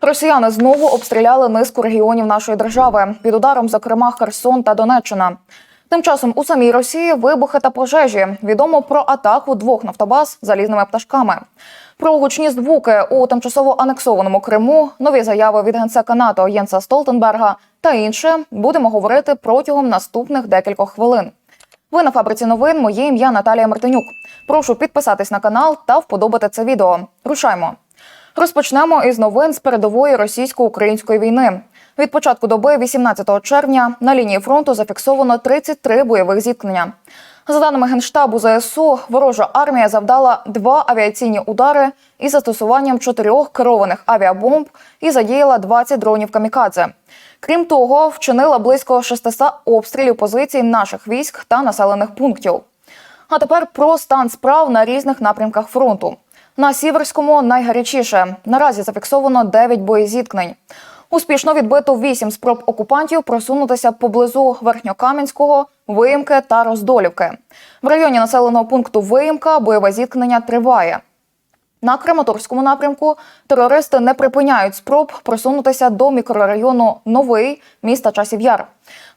Росіяни знову обстріляли низку регіонів нашої держави під ударом, зокрема Херсон та Донеччина. Тим часом у самій Росії вибухи та пожежі. Відомо про атаку двох нафтобаз залізними пташками. Про гучні звуки у тимчасово анексованому Криму, нові заяви від генсека НАТО Єнса Столтенберга та інше будемо говорити протягом наступних декількох хвилин. Ви на фабриці новин. Моє ім'я Наталія Мартинюк. Прошу підписатись на канал та вподобати це відео. Рушаймо. Розпочнемо із новин з передової російсько-української війни. Від початку доби, 18 червня, на лінії фронту зафіксовано 33 бойових зіткнення. За даними генштабу ЗСУ, ворожа армія завдала два авіаційні удари із застосуванням чотирьох керованих авіабомб і задіяла 20 дронів камікадзе. Крім того, вчинила близько 600 обстрілів позицій наших військ та населених пунктів. А тепер про стан справ на різних напрямках фронту. На Сіверському найгарячіше. Наразі зафіксовано 9 боєзіткнень. Успішно відбито 8 спроб окупантів просунутися поблизу Верхньокам'янського, Виїмки та Роздолівки. В районі населеного пункту Виїмка бойове зіткнення триває. На Краматорському напрямку терористи не припиняють спроб просунутися до мікрорайону Новий міста Часів Яр.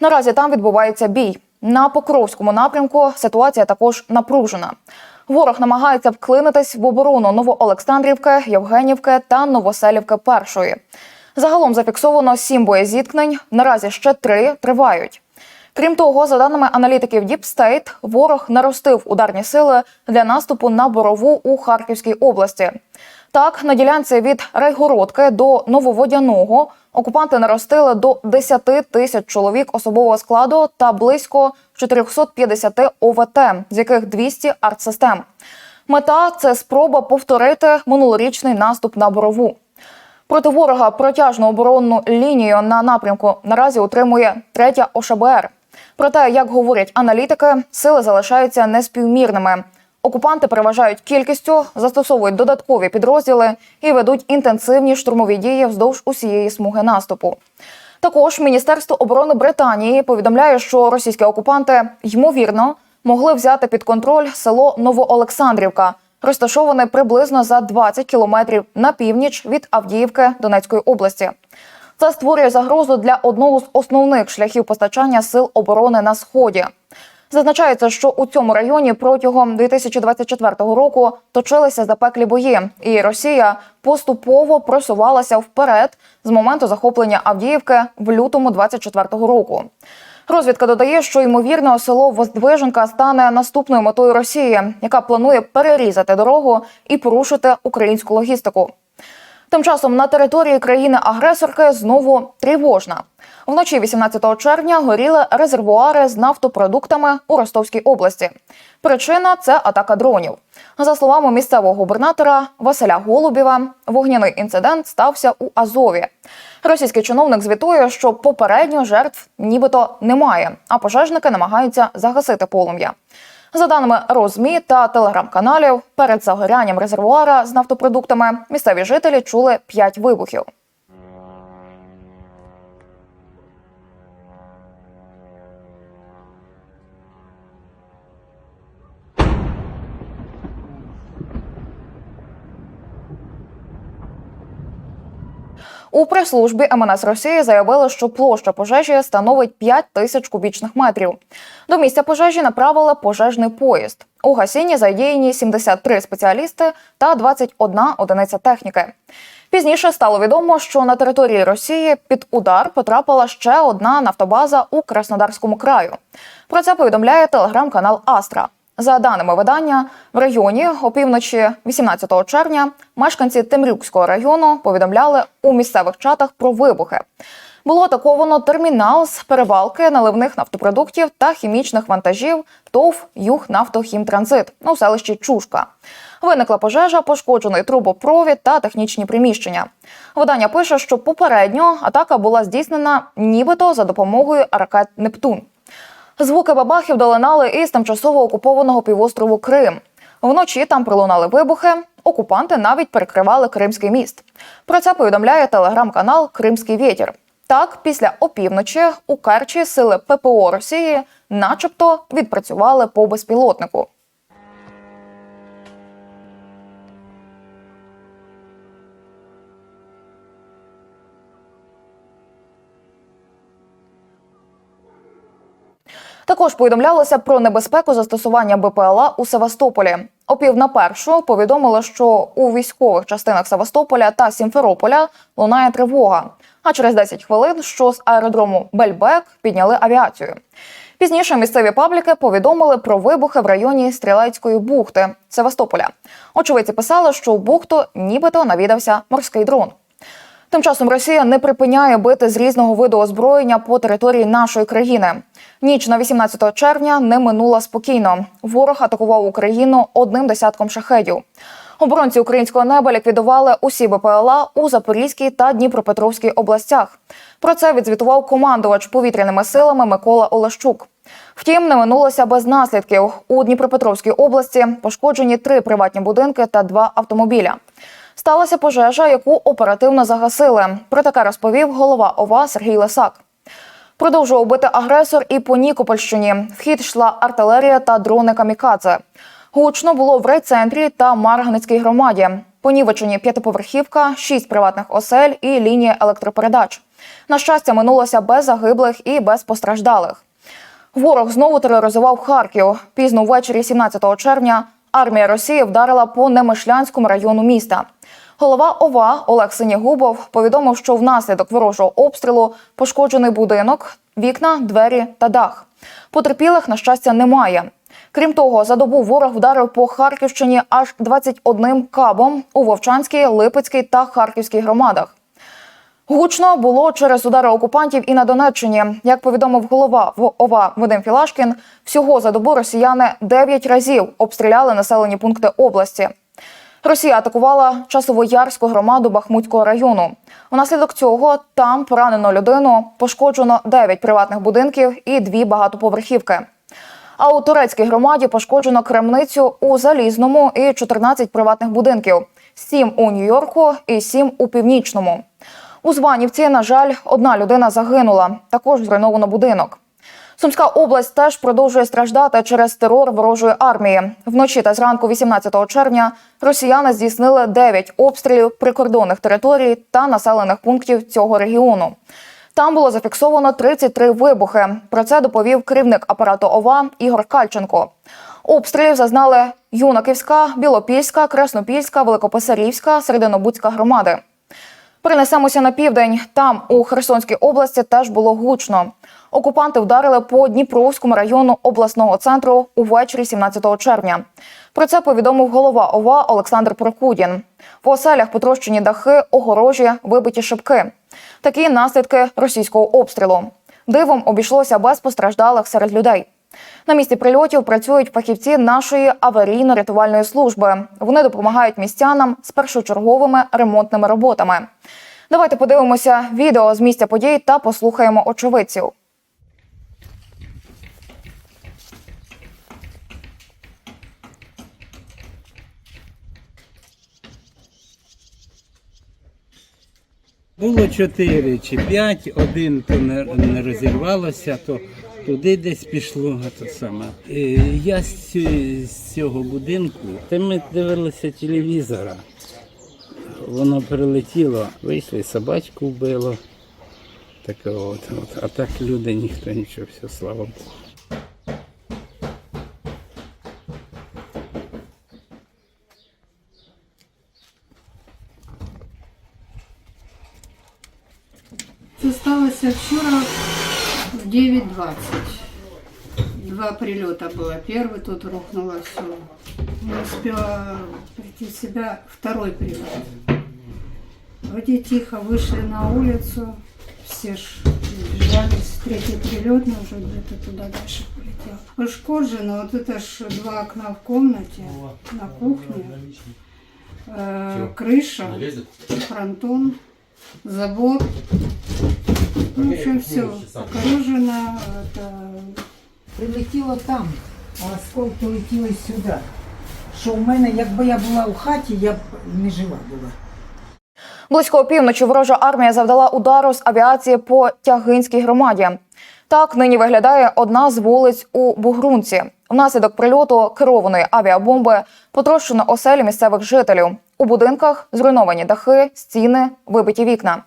Наразі там відбувається бій. На Покровському напрямку ситуація також напружена. Ворог намагається вклинитись в оборону Новоолександрівки, Євгенівки та Новоселівки першої. Загалом зафіксовано сім боєзіткнень. Наразі ще три тривають. Крім того, за даними аналітиків Deep State, ворог наростив ударні сили для наступу на борову у Харківській області. Так, на ділянці від Райгородки до Нововодяного окупанти наростили до 10 тисяч чоловік особового складу та близько 450 ОВТ, з яких 200 артсистем. Мета це спроба повторити минулорічний наступ на борову. Проти ворога протяжну оборонну лінію на напрямку наразі утримує третя ОШБР. Проте, як говорять аналітики, сили залишаються неспівмірними. Окупанти переважають кількістю, застосовують додаткові підрозділи і ведуть інтенсивні штурмові дії вздовж усієї смуги наступу. Також Міністерство оборони Британії повідомляє, що російські окупанти ймовірно могли взяти під контроль село Новоолександрівка, розташоване приблизно за 20 кілометрів на північ від Авдіївки Донецької області. Це створює загрозу для одного з основних шляхів постачання сил оборони на сході. Зазначається, що у цьому районі протягом 2024 року точилися запеклі бої, і Росія поступово просувалася вперед з моменту захоплення Авдіївки в лютому 2024 року. Розвідка додає, що ймовірно село Воздвиженка стане наступною метою Росії, яка планує перерізати дорогу і порушити українську логістику. Тим часом на території країни-агресорки знову тривожна. Вночі 18 червня горіли резервуари з нафтопродуктами у Ростовській області. Причина це атака дронів. За словами місцевого губернатора Василя Голубєва, вогняний інцидент стався у Азові. Російський чиновник звітує, що попередньо жертв нібито немає, а пожежники намагаються загасити полум'я. За даними Розмі та телеграм-каналів, перед загорянням резервуара з нафтопродуктами місцеві жителі чули п'ять вибухів. У прес-службі МНС Росії заявили, що площа пожежі становить 5 тисяч кубічних метрів. До місця пожежі направили пожежний поїзд. У гасінні задіяні 73 спеціалісти та 21 одиниця техніки. Пізніше стало відомо, що на території Росії під удар потрапила ще одна нафтобаза у Краснодарському краю. Про це повідомляє телеграм-канал Астра. За даними видання, в регіоні опівночі 18 червня мешканці Темрюкського району повідомляли у місцевих чатах про вибухи. Було атаковано термінал з перевалки наливних нафтопродуктів та хімічних вантажів ТОВ «Югнафтохімтранзит» у селищі Чушка. Виникла пожежа, пошкоджений трубопровід та технічні приміщення. Видання пише, що попередньо атака була здійснена нібито за допомогою ракет Нептун. Звуки бабахів долинали із тимчасово окупованого півострову Крим. Вночі там пролунали вибухи. Окупанти навіть перекривали Кримський міст. Про це повідомляє телеграм-канал Кримський вітер. Так, після опівночі у Керчі сили ППО Росії, начебто, відпрацювали по безпілотнику. Також повідомлялося про небезпеку застосування БПЛА у Севастополі. О пів на першу повідомили, що у військових частинах Севастополя та Сімферополя лунає тривога. А через 10 хвилин, що з аеродрому Бельбек підняли авіацію. Пізніше місцеві пабліки повідомили про вибухи в районі Стрілецької бухти Севастополя. Очевидці писали, що у бухту нібито навідався морський дрон. Тим часом Росія не припиняє бити з різного виду озброєння по території нашої країни. Ніч на 18 червня не минула спокійно. Ворог атакував Україну одним десятком шахедів. Оборонці українського неба ліквідували усі БПЛА у Запорізькій та Дніпропетровській областях. Про це відзвітував командувач повітряними силами Микола Олещук. Втім, не минулося без наслідків. У Дніпропетровській області пошкоджені три приватні будинки та два автомобіля. Сталася пожежа, яку оперативно загасили. Про таке розповів голова ОВА Сергій Лисак. Продовжував бити агресор і по Нікопольщині. В хід йшла артилерія та дрони камікадзе. Гучно було в райцентрі та Марганецькій громаді. Понівечені п'ятиповерхівка, шість приватних осель і лінія електропередач. На щастя, минулося без загиблих і без постраждалих. Ворог знову тероризував Харків. Пізно ввечері 17 червня армія Росії вдарила по Немишлянському району міста. Голова ОВА Олег Синєгубов повідомив, що внаслідок ворожого обстрілу пошкоджений будинок, вікна, двері та дах. Потерпілих, на щастя, немає. Крім того, за добу ворог вдарив по Харківщині аж 21 кабом у Вовчанській, Липецькій та Харківській громадах. Гучно було через удари окупантів і на Донеччині. Як повідомив голова ОВА Вадим Філашкін, всього за добу росіяни 9 разів обстріляли населені пункти області. Росія атакувала часовоярську громаду Бахмутського району. Унаслідок цього там поранено людину, пошкоджено 9 приватних будинків і дві багатоповерхівки. А у турецькій громаді пошкоджено крамницю у Залізному і 14 приватних будинків, 7 у Нью-Йорку і 7 у Північному. У Званівці, на жаль, одна людина загинула. Також зруйновано будинок. Сумська область теж продовжує страждати через терор ворожої армії. Вночі та зранку 18 червня росіяни здійснили 9 обстрілів прикордонних територій та населених пунктів цього регіону. Там було зафіксовано 33 вибухи. Про це доповів керівник апарату ОВА Ігор Кальченко. Обстрілів зазнали Юнаківська, Білопільська, Краснопільська, Великописарівська, Серединобудська громади. Перенесемося на південь. Там у Херсонській області теж було гучно. Окупанти вдарили по Дніпровському району обласного центру увечері 17 червня. Про це повідомив голова ОВА Олександр Прокудін. В оселях потрощені дахи, огорожі, вибиті шибки. Такі наслідки російського обстрілу. Дивом обійшлося без постраждалих серед людей. На місці прильотів працюють фахівці нашої аварійно-рятувальної служби. Вони допомагають містянам з першочерговими ремонтними роботами. Давайте подивимося відео з місця подій та послухаємо очевидців. Було чотири чи п'ять, один то не, не розірвалося, то туди десь пішло. То саме. Е, Я з, цього будинку, та ми дивилися телевізора. Воно прилетіло, вийшли, собачку вбило. Таке от, от. А так люди ніхто нічого, все, слава Богу. Це сталося вчора в 9.20. Два прилета было. Первый тут рухнуло все. Не успела прийти в себя. Второй прилет. Вроде тихо вышли на улицу. Все ж бежались. Третий прилет, но уже где-то туда дальше полетел. Пошкоджено. Вот это ж два окна в комнате на кухне. Э, крыша, фронтон, забор. Ну, в общем, все. Покорежено. Это... Прилетіло там, а осколки летіли сюди. Що в мене, якби я була у хаті, я б не жива була. Близько опівночі ворожа армія завдала удару з авіації по Тягинській громаді. Так нині виглядає одна з вулиць у Бугрунці. Внаслідок прильоту керованої авіабомби потрощено оселі місцевих жителів. У будинках зруйновані дахи, стіни, вибиті вікна.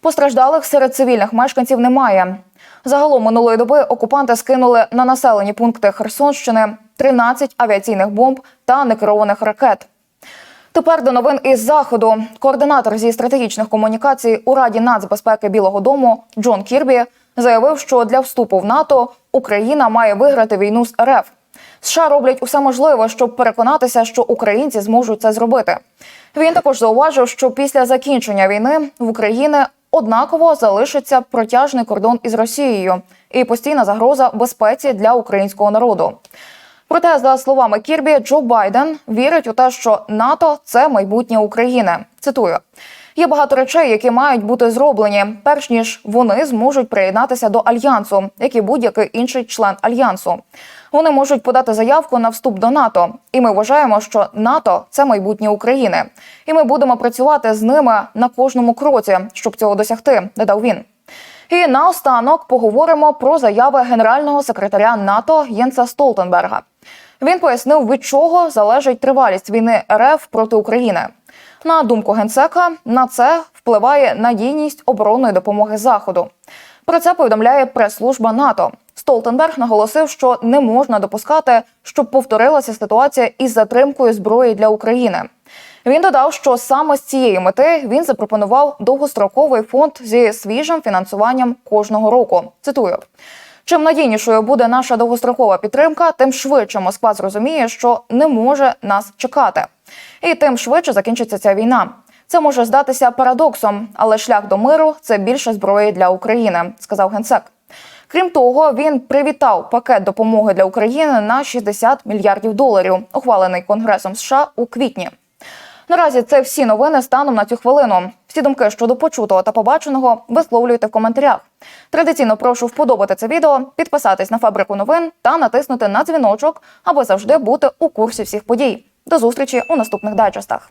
Постраждалих серед цивільних мешканців немає. Загалом минулої доби окупанти скинули на населені пункти Херсонщини 13 авіаційних бомб та некерованих ракет. Тепер до новин із заходу. Координатор зі стратегічних комунікацій у Раді нацбезпеки Білого Дому Джон Кірбі заявив, що для вступу в НАТО Україна має виграти війну з РФ. США роблять усе можливе, щоб переконатися, що українці зможуть це зробити. Він також зауважив, що після закінчення війни в Україні однаково залишиться протяжний кордон із Росією і постійна загроза безпеці для українського народу. Проте, за словами Кірбі, Джо Байден вірить у те, що НАТО це майбутнє України. Цитую. Є багато речей, які мають бути зроблені, перш ніж вони зможуть приєднатися до альянсу, як і будь-який інший член альянсу. Вони можуть подати заявку на вступ до НАТО, і ми вважаємо, що НАТО це майбутнє України, і ми будемо працювати з ними на кожному кроці, щоб цього досягти. Додав він. І наостанок поговоримо про заяви генерального секретаря НАТО Єнса Столтенберга. Він пояснив, від чого залежить тривалість війни РФ проти України. На думку генсека, на це впливає надійність оборонної допомоги Заходу. Про це повідомляє прес-служба НАТО. Столтенберг наголосив, що не можна допускати, щоб повторилася ситуація із затримкою зброї для України. Він додав, що саме з цієї мети він запропонував довгостроковий фонд зі свіжим фінансуванням кожного року. Цитую. Чим надійнішою буде наша довгострокова підтримка, тим швидше Москва зрозуміє, що не може нас чекати, і тим швидше закінчиться ця війна. Це може здатися парадоксом, але шлях до миру це більше зброї для України, сказав генсек. Крім того, він привітав пакет допомоги для України на 60 мільярдів доларів, ухвалений Конгресом США у квітні. Наразі це всі новини станом на цю хвилину. Всі думки щодо почутого та побаченого висловлюйте в коментарях. Традиційно прошу вподобати це відео, підписатись на фабрику новин та натиснути на дзвіночок, аби завжди бути у курсі всіх подій. До зустрічі у наступних дайджестах.